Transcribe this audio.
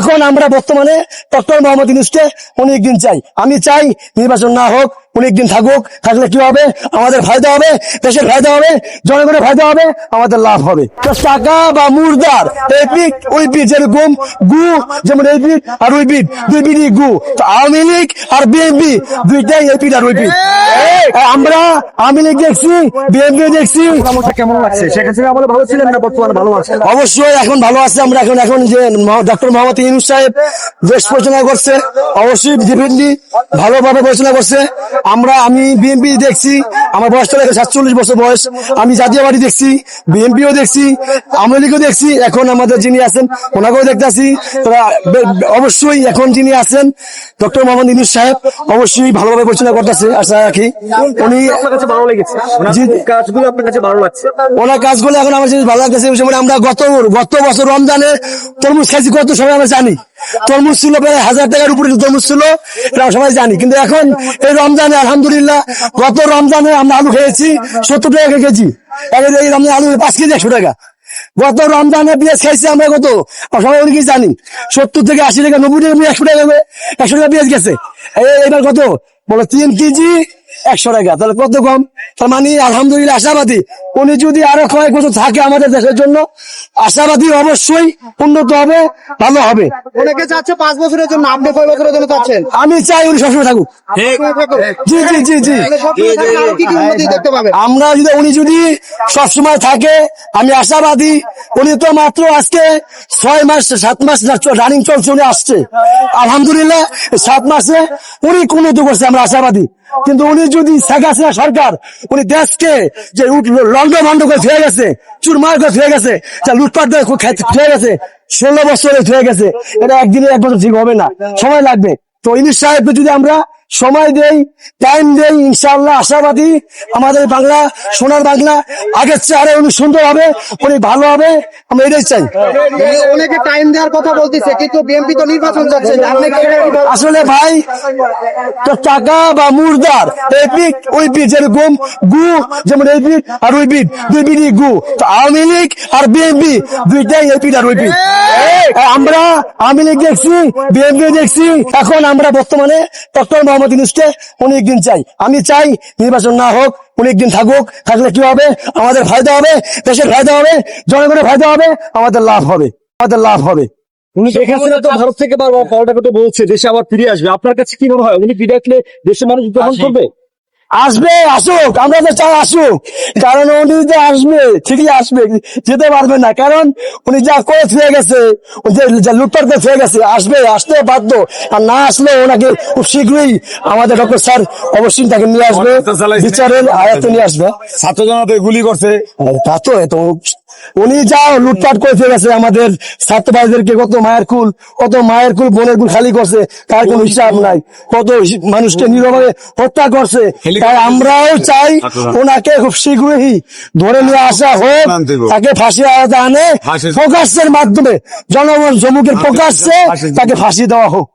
এখন আমরা বর্তমানে ডক্টর মোহাম্মদ ইউনুসকে অনেকদিন চাই। আমি চাই নির্বাচন না হোক অনেকদিন থাকুক থাকলে কি হবে? আমাদের ফায়দা হবে দেশের ফায়দা হবে জনগণের ফায়দা হবে আমাদের লাভ হবে। তো টাকা বা মুর্দার এই পিক ওই পিক যেরকম গু যেমন এই পিক আর ওই পিক দুই পিডি গু। তো আওয়ামী লীগ আর বিএনপি দুইটাই এই পিক আর ওই পিক আমরা আওয়ামী লীগ দেখছি বিএনপি দেখছি। কেমন লাগছে? শেখ হাসিনা আমলে ভালো ছিলেন না বর্তমানে ভালো আছে অবশ্যই এখন ভালো আছে আমরা এখন এখন যে ডক্টর মোহাম্মদ ইউনুস সাহেব দেশ পরিচালনা করছে অবশ্যই ডিফেন্টলি ভালোভাবে পরিচালনা করছে। আমরা আমি বিএনপি দেখছি আমার বয়স চলে সাতচল্লিশ বছর বয়স আমি জাতীয় বাড়ি দেখছি বিএনপিও দেখছি আওয়ামী লীগও দেখছি এখন আমাদের যিনি আছেন ওনাকেও দেখতেছি তারা অবশ্যই এখন যিনি আছেন ডক্টর মোহাম্মদ ইউনুস সাহেব অবশ্যই ভালোভাবে পরিচালনা করতেছে আশা রাখি। উনি ভালো লেগেছে। ওনার। কাজগুলো আপনার কাছে ভালো লাগছে। ওনার কাজগুলো এখন আমার জিনিস ভালো লাগতেছে আমরা গত গত বছর রমজানে তরমুজ খাইছি কত সময় আমরা জানি? তরমুজ ছিল প্রায় হাজার টাকার উপরে তরমুজ ছিল এটা সবাই জানি। কিন্তু এখন এই রমজানে, আলহামদুলিল্লাহ, গত রমজানে আমরা আলু খেয়েছি সত্তর টাকা কেজি। এই রমজান আলু পাঁচ কেজি, একশো টাকা। গত রমজানে পেঁয়াজ খাইছি আমরা কত? সবাই অনেকেই জানি। সত্তর থেকে আশি টাকা, নব্বই টাকা, একশো টাকা একশো টাকা পেঁয়াজ গেছে। এই- এবার কত? বলো, তিন কেজি একশো টাকা। তাহলে কত কম? তার মানে আলহামদুলিল্লাহ আশাবাদী। উনি যদি আরও কয়েক বছর থাকে আমাদের দেশের জন্য আশাবাদী অবশ্যই উন্নত হবে ভালো হবে। অনেকে চাচ্ছে পাঁচ বছরের জন্য আপনি কয় বছরের জন্য চাচ্ছেন? আমি চাই উনি সবসময় থাকুক। জি জি জি জি। আমরা যদি উনি যদি সবসময় থাকে আমি আশাবাদী। উনি তো মাত্র আজকে ছয় মাস সাত মাস রানিং চলছে উনি আসছে। আলহামদুলিল্লাহ সাত মাসে উনি কোন করছে আমরা আশাবাদী। কিন্তু উনি যদি শেখ হাসিনা সরকার, উনি দেশকে যে লন্ড ভন্ড করে ধুয়ে গেছে, চুরমার করে ধুয়ে গেছে, যা লুটপাট ধুয়ে গেছে, ষোলো বছরে ধুয়ে গেছে, এটা একদিনে এক বছর ঠিক হবে না। সময় লাগবে। তো ইনিশ সাহেবকে যদি আমরা সময় দেই টাইম দেই ইনশাআল্লাহ আশাবাদী আমাদের বাংলা সোনার বাংলা আগের চেয়ে আরও উনি সুন্দর হবে উনি ভালো হবে আমরা এটাই চাই। অনেকে টাইম দেওয়ার কথা বলতেছে কিন্তু বিএনপি তো নির্বাচন আপনি আসলে ভাই তো টাকা বা মুর্দার এই ওই যেরকম গু যেমন এই আর ওই পিক দুই পিডি গু তো আওয়ামী লীগ আর বিএনপি দুইটাই এই পিক আর ওই পিক আমরা আওয়ামী লীগ দেখছি বিএনপি দেখছি এখন আমরা বর্তমানে ডক্টর মোহাম্মদ ইউনুসকে অনেকদিন চাই। আমি চাই নির্বাচন না হোক অনেকদিন থাকুক থাকলে কি হবে? আমাদের ফায়দা হবে দেশের ফায়দা হবে জনগণের ফায়দা হবে আমাদের লাভ হবে আমাদের লাভ হবে। শেখ হাসিনা তো ভারত থেকে বারবার পাল্টা কথা বলছে দেশে আবার ফিরে আসবে। আপনার কাছে কি মনে হয়? উনি ফিরে আসলে দেশের মানুষ গ্রহণ করবে? আসবে আসুক আমরা তো চাই আসুক। কারণ উনি যে আসবে ঠিকই আসবে যেতে পারবে না। কারণ উনি যা করে ফিরে গেছে যে লুটপাট করে ফিরে গেছে আসবে আসতে বাধ্য। আর না আসলে ওনাকে খুব শীঘ্রই আমাদের ডক্টর স্যার অবশ্যই তাকে নিয়ে আসবে বিচারের আয়াতে নিয়ে আসবে। ছাত্র জনতা গুলি করছে। তা তো এত উনি যা লুটপাট করে গেছে আমাদের ছাত্র ভাইদেরকে কত মায়ের কুল কত মায়ের কুল বোনের কুল খালি করছে তার কোনো হিসাব নাই। কত মানুষকে নীরবে হত্যা করছে। তাই আমরাও চাই ওনাকে খুব শীঘ্রই ধরে নিয়ে আসা হোক তাকে ফাঁসি আনে প্রকাশের মাধ্যমে জনগণ জমুকের প্রকাশ্যে তাকে ফাঁসি দেওয়া হোক।